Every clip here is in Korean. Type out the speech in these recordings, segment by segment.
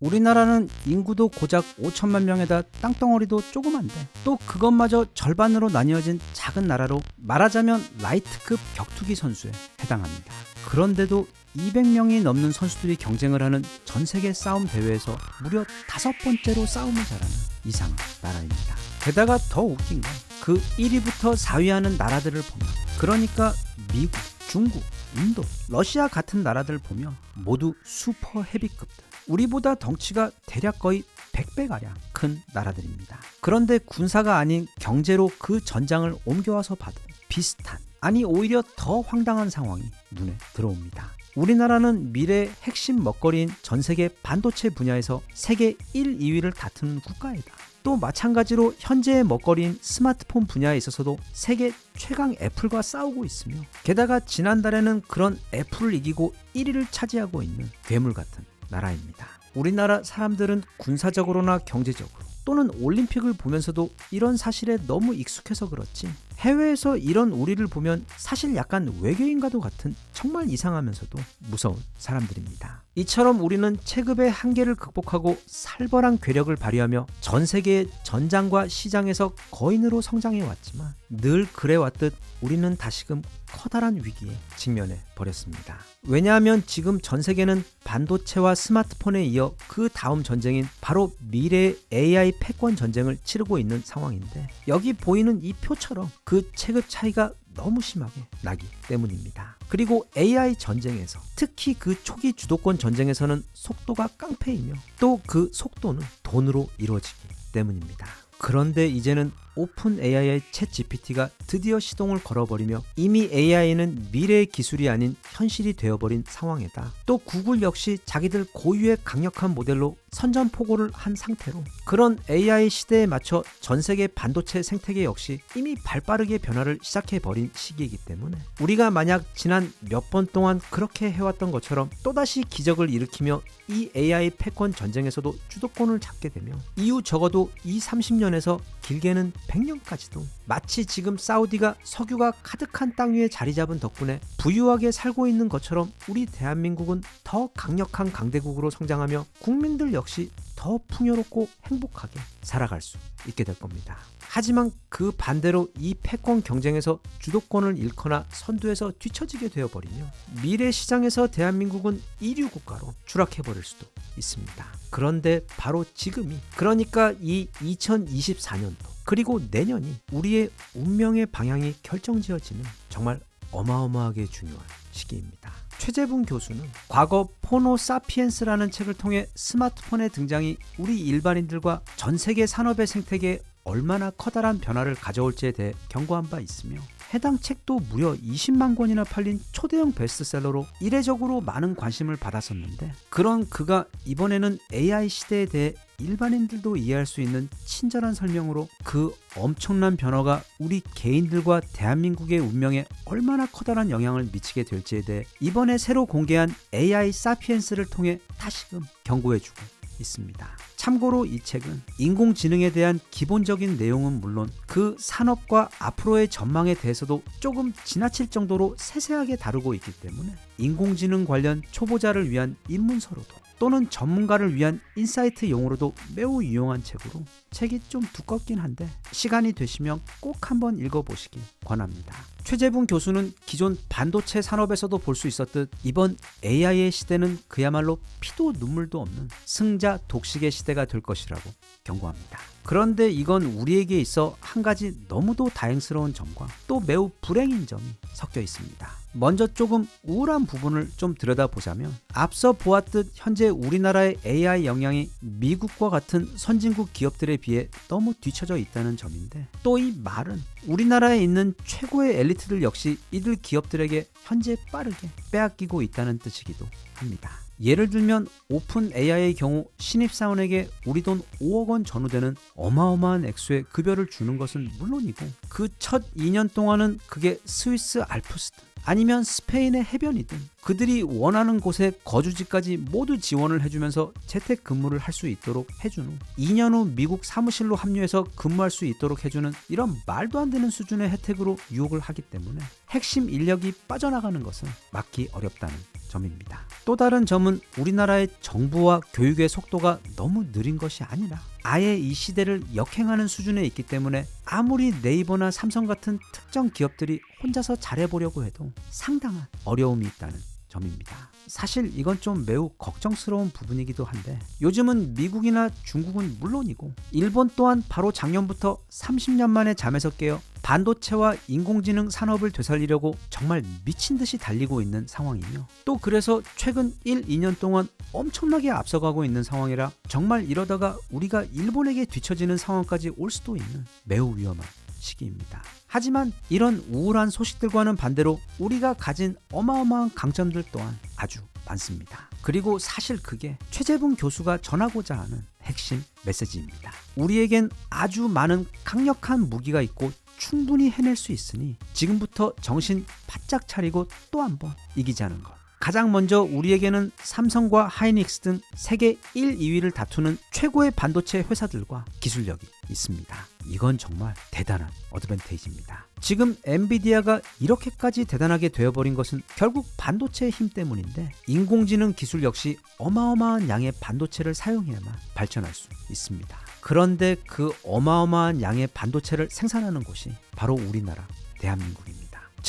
우리나라는 인구도 고작 5천만 명에다 땅덩어리도 조그만데 또 그것마저 절반으로 나뉘어진 작은 나라로 말하자면 라이트급 격투기 선수에 해당합니다. 그런데도 200명이 넘는 선수들이 경쟁을 하는 전 세계 싸움 대회에서 무려 다섯 번째로 싸움을 잘하는 이상 나라입니다. 게다가 더 웃긴 건 그 1위부터 4위 하는 나라들을 보면 그러니까 미국, 중국, 인도, 러시아 같은 나라들 보면 모두 슈퍼 헤비급들. 우리보다 덩치가 대략 거의 100배가량 큰 나라들입니다. 그런데 군사가 아닌 경제로 그 전장을 옮겨와서 봐도 비슷한, 아니 오히려 더 황당한 상황이 눈에 들어옵니다. 우리나라는 미래의 핵심 먹거리인 전 세계 반도체 분야에서 세계 1, 2위를 다투는 국가이다. 또 마찬가지로 현재의 먹거리인 스마트폰 분야에 있어서도 세계 최강 애플과 싸우고 있으며 게다가 지난달에는 그런 애플을 이기고 1위를 차지하고 있는 괴물 같은 나라입니다. 우리나라 사람들은 군사적으로나 경제적으로 또는 올림픽을 보면서도 이런 사실에 너무 익숙해서 그렇지 해외에서 이런 우리를 보면 사실 약간 외계인과도 같은 정말 이상하면서도 무서운 사람들입니다. 이처럼 우리는 체급의 한계를 극복하고 살벌한 괴력을 발휘하며 전 세계의 전장과 시장에서 거인으로 성장해 왔지만 늘 그래 왔듯 우리는 다시금 커다란 위기에 직면해 버렸습니다. 왜냐하면 지금 전 세계는 반도체와 스마트폰에 이어 그 다음 전쟁인 바로 미래의 AI 패권 전쟁을 치르고 있는 상황인데 여기 보이는 이 표처럼 그 체급 차이가 너무 심하게 나기 때문입니다. 그리고 AI 전쟁에서 특히 그 초기 주도권 전쟁에서는 속도가 깡패이며 또 그 속도는 돈으로 이루어지기 때문입니다. 그런데 이제는 오픈 AI의 챗 GPT가 드디어 시동을 걸어버리며 이미 AI는 미래의 기술이 아닌 현실이 되어버린 상황에다. 또 구글 역시 자기들 고유의 강력한 모델로 선전포고를 한 상태로 그런 AI 시대에 맞춰 전 세계 반도체 생태계 역시 이미 발빠르게 변화를 시작해버린 시기이기 때문에 우리가 만약 지난 몇 번 동안 그렇게 해왔던 것처럼 또다시 기적을 일으키며 이 AI 패권 전쟁에서도 주도권을 잡게 되면 이후 적어도 2, 30년에서 길게는 100년까지도 마치 지금 사우디가 석유가 가득한 땅 위에 자리 잡은 덕분에 부유하게 살고 있는 것처럼 우리 대한민국은 더 강력한 강대국으로 성장하며 국민들 역시 더 풍요롭고 행복하게 살아갈 수 있게 될 겁니다. 하지만 그 반대로 이 패권 경쟁에서 주도권을 잃거나 선두에서 뒤처지게 되어버리며 미래 시장에서 대한민국은 이류 국가로 추락해버릴 수도 있습니다. 그런데 바로 지금이 그러니까 이 2024년도 그리고 내년이 우리의 운명의 방향이 결정지어지는 정말 어마어마하게 중요한 시기입니다. 최재분 교수는 과거 포노 사피엔스라는 책을 통해 스마트폰의 등장이 우리 일반인들과 전 세계 산업의 생태계에 얼마나 커다란 변화를 가져올지에 대해 경고한 바 있으며 해당 책도 무려 20만 권이나 팔린 초대형 베스트셀러로 이례적으로 많은 관심을 받았었는데 그런 그가 이번에는 AI 시대에 대해 일반인들도 이해할 수 있는 친절한 설명으로 그 엄청난 변화가 우리 개인들과 대한민국의 운명에 얼마나 커다란 영향을 미치게 될지에 대해 이번에 새로 공개한 AI 사피엔스를 통해 다시금 경고해주고 있습니다. 참고로 이 책은 인공지능에 대한 기본적인 내용은 물론 그 산업과 앞으로의 전망에 대해서도 조금 지나칠 정도로 세세하게 다루고 있기 때문에 인공지능 관련 초보자를 위한 입문서로도 또는 전문가를 위한 인사이트 용으로도 매우 유용한 책으로 책이 좀 두껍긴 한데 시간이 되시면 꼭 한번 읽어보시길 권합니다. 최재분 교수는 기존 반도체 산업에서도 볼 수 있었듯 이번 AI의 시대는 그야말로 피도 눈물도 없는 승자 독식의 시대가 될 것이라고 경고합니다. 그런데 이건 우리에게 있어 한 가지 너무도 다행스러운 점과 또 매우 불행인 점이 섞여 있습니다. 먼저 조금 우울한 부분을 좀 들여다보자면 앞서 보았듯 현재 우리나라의 AI 영향이 미국과 같은 선진국 기업들에 비해 너무 뒤처져 있다는 점인데 또 이 말은 우리나라에 있는 최고의 엘리트 들 역시 이들 기업들에게 현재 빠르게 빼앗기고 있다는 뜻이기도 합니다. 예를 들면 오픈 AI의 경우 신입사원에게 우리 돈 5억 원 전후되는 어마어마한 액수의 급여를 주는 것은 물론이고 그 첫 2년 동안은 그게 스위스 알프스 등 아니면 스페인의 해변이든 그들이 원하는 곳에 거주지까지 모두 지원을 해주면서 재택 근무를 할 수 있도록 해준 후 2년 후 미국 사무실로 합류해서 근무할 수 있도록 해주는 이런 말도 안 되는 수준의 혜택으로 유혹을 하기 때문에 핵심 인력이 빠져나가는 것은 막기 어렵다는 점입니다. 또 다른 점은 우리나라의 정부와 교육의 속도가 너무 느린 것이 아니라 아예 이 시대를 역행하는 수준에 있기 때문에 아무리 네이버나 삼성 같은 특정 기업들이 혼자서 잘해보려고 해도 상당한 어려움이 있다는 점입니다. 사실 이건 좀 매우 걱정스러운 부분이기도 한데 요즘은 미국이나 중국은 물론이고 일본 또한 바로 작년부터 30년 만에 잠에서 깨어 반도체와 인공지능 산업을 되살리려고 정말 미친 듯이 달리고 있는 상황이며 또 그래서 최근 1, 2년 동안 엄청나게 앞서가고 있는 상황이라 정말 이러다가 우리가 일본에게 뒤처지는 상황까지 올 수도 있는 매우 위험한 시기입니다. 하지만 이런 우울한 소식들과는 반대로 우리가 가진 어마어마한 강점들 또한 아주 많습니다. 그리고 사실 그게 최재분 교수가 전하고자 하는 핵심 메시지입니다. 우리에겐 아주 많은 강력한 무기가 있고 충분히 해낼 수 있으니 지금부터 정신 바짝 차리고 또 한 번 이기자는 것. 가장 먼저 우리에게는 삼성과 하이닉스 등 세계 1, 2위를 다투는 최고의 반도체 회사들과 기술력이 있습니다. 이건 정말 대단한 어드밴테이지입니다. 지금 엔비디아가 이렇게까지 대단하게 되어버린 것은 결국 반도체의 힘 때문인데 인공지능 기술 역시 어마어마한 양의 반도체를 사용해야만 발전할 수 있습니다. 그런데 그 어마어마한 양의 반도체를 생산하는 곳이 바로 우리나라 대한민국입니다.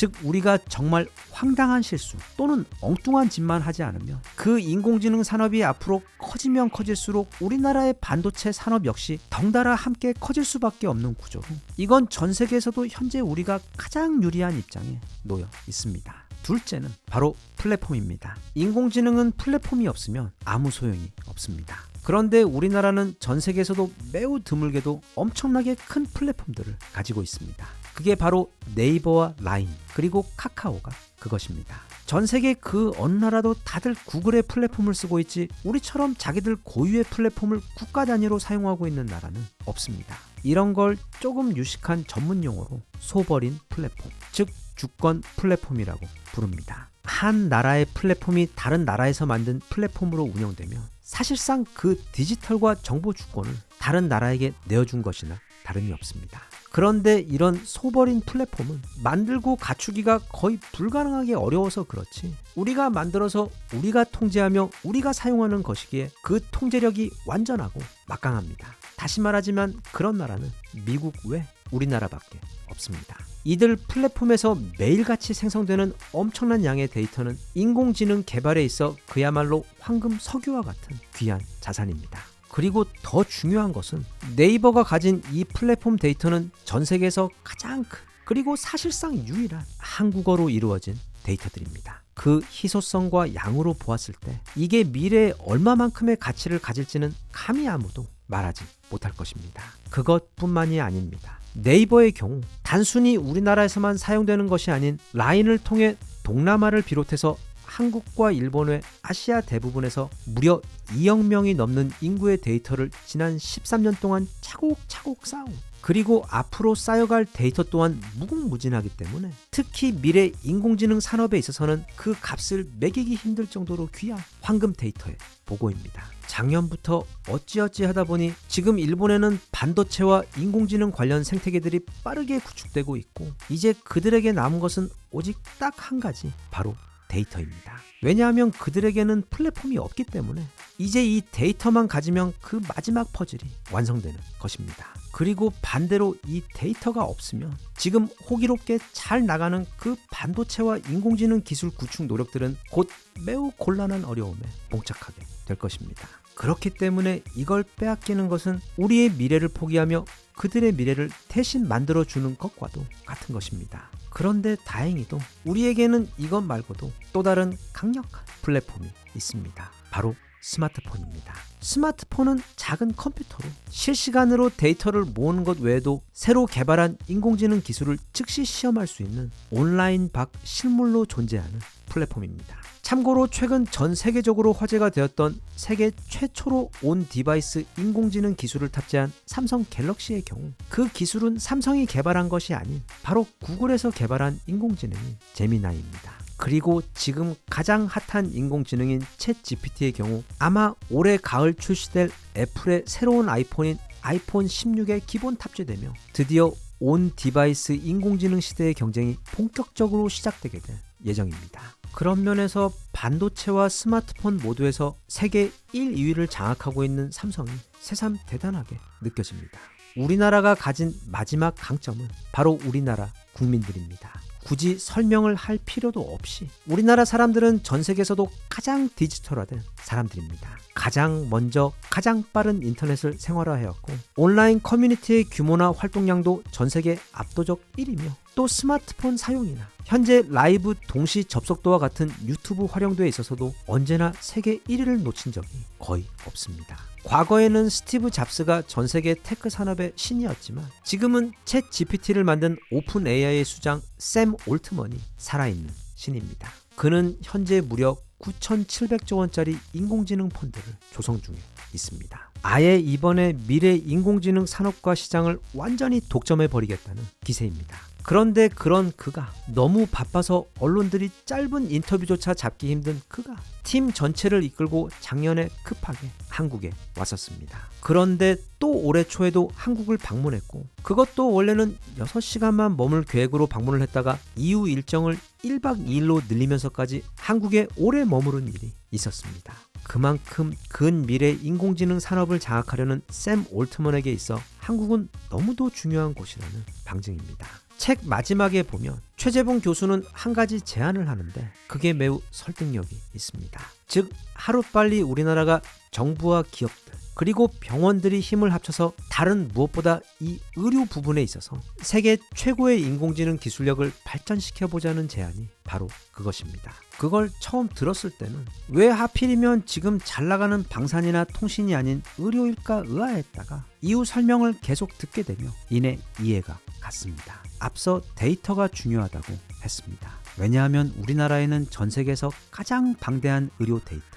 즉 우리가 정말 황당한 실수 또는 엉뚱한 짓만 하지 않으면 그 인공지능 산업이 앞으로 커지면 커질수록 우리나라의 반도체 산업 역시 덩달아 함께 커질 수밖에 없는 구조로 이건 전 세계에서도 현재 우리가 가장 유리한 입장에 놓여 있습니다. 둘째는 바로 플랫폼입니다. 인공지능은 플랫폼이 없으면 아무 소용이 없습니다. 그런데 우리나라는 전 세계에서도 매우 드물게도 엄청나게 큰 플랫폼들을 가지고 있습니다. 그게 바로 네이버와 라인 그리고 카카오가 그것입니다. 전 세계 그 어느 나라도 다들 구글의 플랫폼을 쓰고 있지 우리처럼 자기들 고유의 플랫폼을 국가 단위로 사용하고 있는 나라는 없습니다. 이런 걸 조금 유식한 전문 용어로 소버린 플랫폼, 즉 주권 플랫폼이라고 부릅니다. 한 나라의 플랫폼이 다른 나라에서 만든 플랫폼으로 운영되면 사실상 그 디지털과 정보 주권을 다른 나라에게 내어준 것이나 다름이 없습니다. 그런데 이런 소버린 플랫폼은 만들고 갖추기가 거의 불가능하게 어려워서 그렇지 우리가 만들어서 우리가 통제하며 우리가 사용하는 것이기에 그 통제력이 완전하고 막강합니다. 다시 말하지만 그런 나라는 미국 외 우리나라밖에 없습니다. 이들 플랫폼에서 매일같이 생성되는 엄청난 양의 데이터는 인공지능 개발에 있어 그야말로 황금 석유와 같은 귀한 자산입니다. 그리고 더 중요한 것은 네이버가 가진 이 플랫폼 데이터는 전 세계에서 가장 큰 그리고 사실상 유일한 한국어로 이루어진 데이터들입니다. 그 희소성과 양으로 보았을 때 이게 미래에 얼마만큼의 가치를 가질지는 감히 아무도 말하지 못할 것입니다. 그것뿐만이 아닙니다. 네이버의 경우 단순히 우리나라에서만 사용되는 것이 아닌 라인을 통해 동남아를 비롯해서 한국과 일본의 아시아 대부분에서 무려 2억 명이 넘는 인구의 데이터를 지난 13년 동안 차곡차곡 쌓아온 그리고 앞으로 쌓여갈 데이터 또한 무궁무진하기 때문에 특히 미래 인공지능 산업에 있어서는 그 값을 매기기 힘들 정도로 귀한 황금 데이터의 보고입니다. 작년부터 어찌어찌 하다 보니 지금 일본에는 반도체와 인공지능 관련 생태계들이 빠르게 구축되고 있고 이제 그들에게 남은 것은 오직 딱 한 가지 바로 데이터입니다. 왜냐하면 그들에게는 플랫폼이 없기 때문에 이제 이 데이터만 가지면 그 마지막 퍼즐이 완성되는 것입니다. 그리고 반대로 이 데이터가 없으면 지금 호기롭게 잘 나가는 그 반도체와 인공지능 기술 구축 노력들은 곧 매우 곤란한 어려움에 봉착하게 될 것입니다. 그렇기 때문에 이걸 빼앗기는 것은 우리의 미래를 포기하며 그들의 미래를 대신 만들어 주는 것과도 같은 것입니다. 그런데 다행히도 우리에게는 이것 말고도 또 다른 강력한 플랫폼이 있습니다. 바로 스마트폰입니다. 스마트폰은 작은 컴퓨터로 실시간으로 데이터를 모으는 것 외에도 새로 개발한 인공지능 기술을 즉시 시험할 수 있는 온라인 박 실물로 존재하는 플랫폼입니다. 참고로 최근 전 세계적으로 화제가 되었던 세계 최초로 온 디바이스 인공지능 기술을 탑재한 삼성 갤럭시의 경우 그 기술은 삼성이 개발한 것이 아닌 바로 구글에서 개발한 인공지능인 제미나이입니다. 그리고 지금 가장 핫한 인공지능인 챗 GPT의 경우 아마 올해 가을 출시될 애플의 새로운 아이폰인 아이폰 16에 기본 탑재되며 드디어 온 디바이스 인공지능 시대의 경쟁이 본격적으로 시작되게 될 예정입니다. 그런 면에서 반도체와 스마트폰 모두에서 세계 1, 2위를 장악하고 있는 삼성이 새삼 대단하게 느껴집니다. 우리나라가 가진 마지막 강점은 바로 우리나라 국민들입니다. 굳이 설명을 할 필요도 없이 우리나라 사람들은 전 세계에서도 가장 디지털화된 사람들입니다. 가장 먼저 가장 빠른 인터넷을 생활화해왔고 온라인 커뮤니티의 규모나 활동량도 전 세계 압도적 1위며 또 스마트폰 사용이나 현재 라이브 동시 접속도와 같은 유튜브 활용도에 있어서도 언제나 세계 1위를 놓친 적이 거의 없습니다. 과거에는 스티브 잡스가 전 세계 테크 산업의 신이었지만 지금은 챗 GPT를 만든 오픈 AI의 수장 샘 올트먼이 살아있는 신입니다. 그는 현재 무려 9,700조 원짜리 인공지능 펀드를 조성 중에 있습니다. 아예 이번에 미래 인공지능 산업과 시장을 완전히 독점해 버리겠다는 기세입니다. 그런데 그런 그가 너무 바빠서 언론들이 짧은 인터뷰조차 잡기 힘든 그가 팀 전체를 이끌고 작년에 급하게 한국에 왔었습니다. 그런데 또 올해 초에도 한국을 방문했고 그것도 원래는 6시간만 머물 계획으로 방문을 했다가 이후 일정을 1박 2일로 늘리면서까지 한국에 오래 머무른 일이 있었습니다. 그만큼 근 미래 인공지능 산업을 장악하려는 샘 올트먼에게 있어 한국은 너무도 중요한 곳이라는 방증입니다. 책 마지막에 보면 최재봉 교수는 한 가지 제안을 하는데 그게 매우 설득력이 있습니다. 즉 하루빨리 우리나라가 정부와 기업들 그리고 병원들이 힘을 합쳐서 다른 무엇보다 이 의료 부분에 있어서 세계 최고의 인공지능 기술력을 발전시켜 보자는 제안이 바로 그것입니다. 그걸 처음 들었을 때는 왜 하필이면 지금 잘 나가는 방산이나 통신이 아닌 의료일까 의아했다가 이후 설명을 계속 듣게 되며 이내 이해가 갔습니다. 앞서 데이터가 중요하다고 했습니다. 왜냐하면 우리나라에는 전 세계에서 가장 방대한 의료 데이터, 즉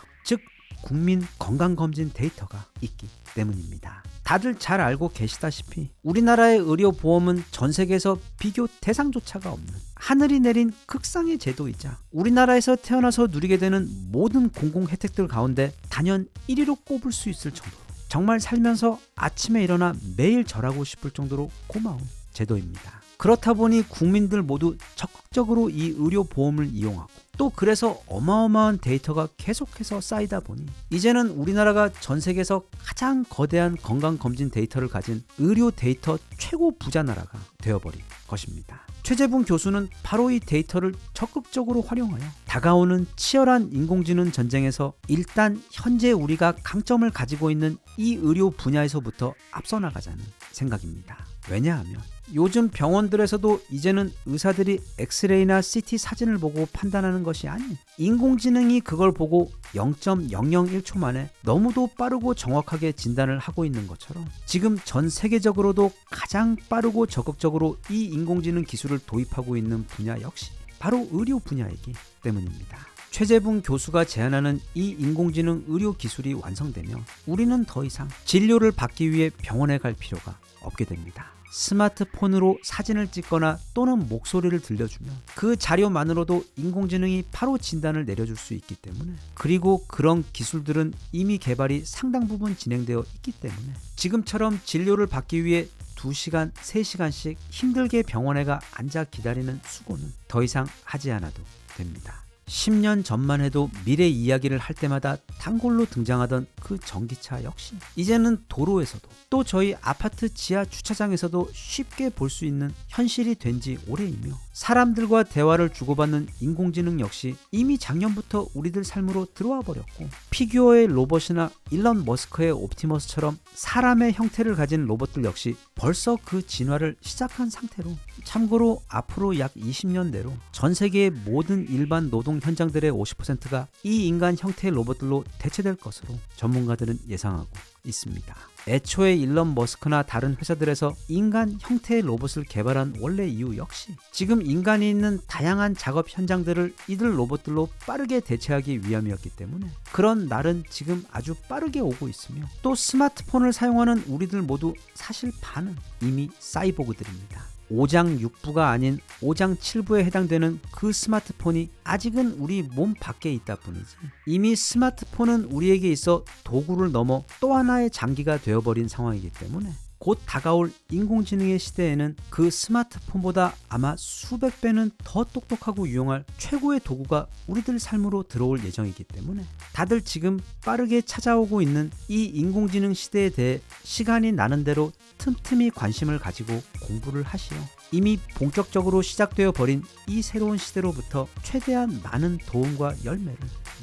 국민 건강검진 데이터가 있기 때문입니다. 다들 잘 알고 계시다시피 우리나라의 의료보험은 전 세계에서 비교 대상조차가 없는 하늘이 내린 극상의 제도이자 우리나라에서 태어나서 누리게 되는 모든 공공 혜택들 가운데 단연 1위로 꼽을 수 있을 정도로 정말 살면서 아침에 일어나 매일 절하고 싶을 정도로 고마운 제도입니다. 그렇다 보니 국민들 모두 적극적으로 이 의료 보험을 이용하고 또 그래서 어마어마한 데이터가 계속해서 쌓이다 보니 이제는 우리나라가 전 세계에서 가장 거대한 건강 검진 데이터를 가진 의료 데이터 최고 부자 나라가 되어버린 것입니다. 최재분 교수는 바로 이 데이터를 적극적으로 활용하여 다가오는 치열한 인공지능 전쟁에서 일단 현재 우리가 강점을 가지고 있는 이 의료 분야에서부터 앞서 나가자는 생각입니다. 왜냐하면 요즘 병원들에서도 이제는 의사들이 엑스레이나 CT 사진을 보고 판단하는 것이 아닌 인공지능이 그걸 보고 0.001초 만에 너무도 빠르고 정확하게 진단을 하고 있는 것처럼 지금 전 세계적으로도 가장 빠르고 적극적으로 이 인공지능 기술을 도입하고 있는 분야 역시 바로 의료 분야이기 때문입니다. 최재분 교수가 제안하는 이 인공지능 의료 기술이 완성되면 우리는 더 이상 진료를 받기 위해 병원에 갈 필요가 없게 됩니다. 스마트폰으로 사진을 찍거나 또는 목소리를 들려주면 그 자료만으로도 인공지능이 바로 진단을 내려줄 수 있기 때문에 그리고 그런 기술들은 이미 개발이 상당 부분 진행되어 있기 때문에 지금처럼 진료를 받기 위해 2시간, 3시간씩 힘들게 병원에 가 앉아 기다리는 수고는 더 이상 하지 않아도 됩니다. 10년 전만 해도 미래 이야기를 할 때마다 단골로 등장하던 그 전기차 역시 이제는 도로에서도 또 저희 아파트 지하 주차장에서도 쉽게 볼 수 있는 현실이 된 지 오래이며 사람들과 대화를 주고받는 인공지능 역시 이미 작년부터 우리들 삶으로 들어와 버렸고 피규어의 로봇이나 일론 머스크의 옵티머스처럼 사람의 형태를 가진 로봇들 역시 벌써 그 진화를 시작한 상태로 참고로 앞으로 약 20년 내로 전 세계의 모든 일반 노동 노동 현장들의 50%가 이 인간 형태의 로봇들로 대체될 것으로 전문가들은 예상하고 있습니다. 애초에 일론 머스크나 다른 회사들에서 인간 형태의 로봇을 개발한 원래 이유 역시 지금 인간이 있는 다양한 작업 현장들을 이들 로봇들로 빠르게 대체하기 위함이었기 때문에 그런 날은 지금 아주 빠르게 오고 있으며 또 스마트폰을 사용하는 우리들 모두 사실 반은 이미 사이보그들입니다. 5장 6부가 아닌 5장 7부에 해당되는 그 스마트폰이 아직은 우리 몸 밖에 있다 뿐이지. 이미 스마트폰은 우리에게 있어 도구를 넘어 또 하나의 장기가 되어버린 상황이기 때문에 곧 다가올 인공지능의 시대에는 그 스마트폰보다 아마 수백 배는 더 똑똑하고 유용할 최고의 도구가 우리들 삶으로 들어올 예정이기 때문에 다들 지금 빠르게 찾아오고 있는 이 인공지능 시대에 대해 시간이 나는 대로 틈틈이 관심을 가지고 공부를 하시어 이미 본격적으로 시작되어 버린 이 새로운 시대로부터 최대한 많은 도움과 열매를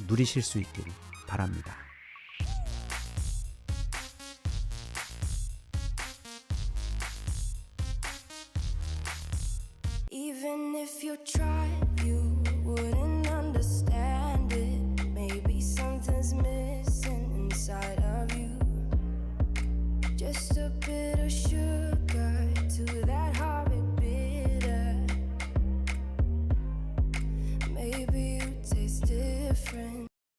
누리실 수 있기를 바랍니다.